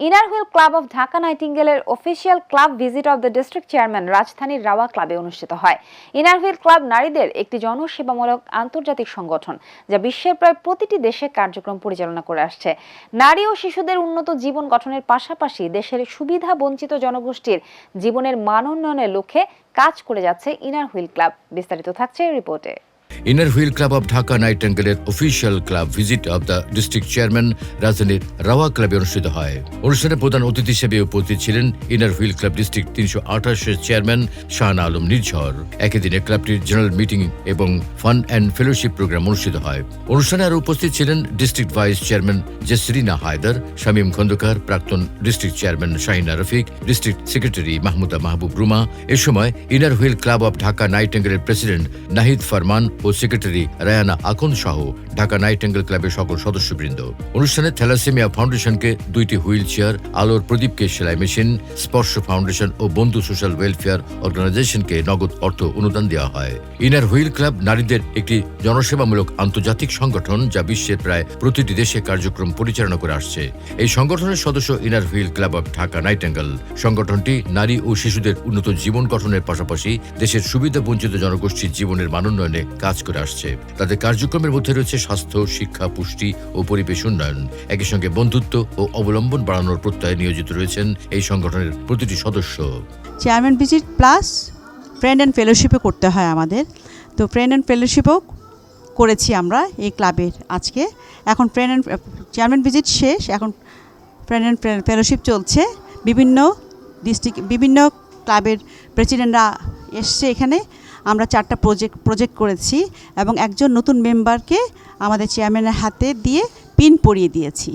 Inner Wheel Club of Dhaka নাইটিঙ্গেলের official club visit of the district chairman রাজধানীর রাওয়া ক্লাবে অনুষ্ঠিত হয়। ইনার হুইল ক্লাব নারীদের একটি জনসেবামূলক আন্তর্জাতিক সংগঠন, যা বিশ্বের প্রায় প্রতিটি দেশে কার্যক্রম পরিচালনা করে আসছে। নারী ও শিশুদের উন্নত জীবন গঠনের পাশাপাশি দেশের সুবিধা বঞ্চিত জনগোষ্ঠীর জীবনের মান উন্নয়নের লক্ষ্যে কাজ করে যাচ্ছে ইনার হুইল ক্লাব বিস্তারিত থাকছে রিপোর্টে। Inner Wheel Club of Dhaka নাইটেঙ্গেলের official club visit of the district chairman রাজধানীর রাওয়া ক্লাবে অনুষ্ঠিত হয়। অনুষ্ঠানে প্রধান অতিথি হিসেবে উপস্থিত ছিলেন ইনার হুইল ক্লাব ডিস্ট্রিক্ট তিনশো আঠাশের চেয়ারম্যান শাহানা আলম নির্ঝর একই দিনে ক্লাবটির জেনারেল মিটিং এবং ফান অ্যান্ড ফেলোশিপ প্রোগ্রাম অনুষ্ঠিত হয়। অনুষ্ঠানে আরও উপস্থিত ছিলেন district vice chairman Jesrina Haider, Shamim Khandakar, প্রাক্তন district chairman Shahina Rafiq district secretary Mahmuda Mahbub Ruma. এ সময় Inner Wheel Club of Dhaka নাইটেঙ্গেলের president Nahid Farman ও সেক্রেটারি রায়ানা আকুন সহ ঢাকা নাইটেঙ্গেল ক্লাবের সকল সদস্যবৃন্দ। অনুষ্ঠানে থ্যালাসেমিয়া ফাউন্ডেশনকে দুইটি হুইল চেয়ার আলোর প্রদীপকে সেলাই মেশিন, স্পর্শ ফাউন্ডেশন ও বন্ধু সোশ্যাল ওয়েলফেয়ার অর্গানাইজেশনকে নগদ অর্থ অনুদান দেওয়া হয়। ইনার হুইল ক্লাব নারীদের একটি জনসেবামূলক আন্তর্জাতিক সংগঠন যা বিশ্বের প্রায় প্রতিটি দেশে কার্যক্রম পরিচালনা করে আসছে। এই সংগঠনের সদস্য Inner Wheel Club of Dhaka Nightingale সংগঠনটি নারী ও শিশুদের উন্নত জীবন গঠনের পাশাপাশি দেশের সুবিধা বঞ্চিত জনগোষ্ঠীর জীবনের মানোন্নয়নে কাজ করে আসছে। তাদের কার্যক্রমের মধ্যে রয়েছে স্বাস্থ্য, শিক্ষা, পুষ্টি ও পরিবেশ উন্নয়ন। একই সঙ্গে বন্ধুত্ব ও অবলম্বন বাড়ানোর প্রত্যয়ে নিয়োজিত রয়েছেন এই সংগঠনের প্রতিটি সদস্য। Chairman visit plus friend and ফেলোশিপও করতে হয় আমাদের। তো ফ্রেন্ড অ্যান্ড ফেলোশিপও করেছি আমরা এই ক্লাবের আজকে। এখন ফ্রেন্ড অ্যান্ড চেয়ারম্যান ভিজিট শেষ। এখন ফ্রেন্ড অ্যান্ড ফেলোশিপ চলছে। বিভিন্ন ডিস্ট্রিক্ট বিভিন্ন ক্লাবের প্রেসিডেন্টরা এসছে এখানে। আমরা চারটা প্রজেক্ট প্রজেক্ট করেছি এবং একজন নতুন মেম্বারকে আমাদের চেয়ারম্যানের হাতে দিয়ে পিন পরিয়ে দিয়েছি।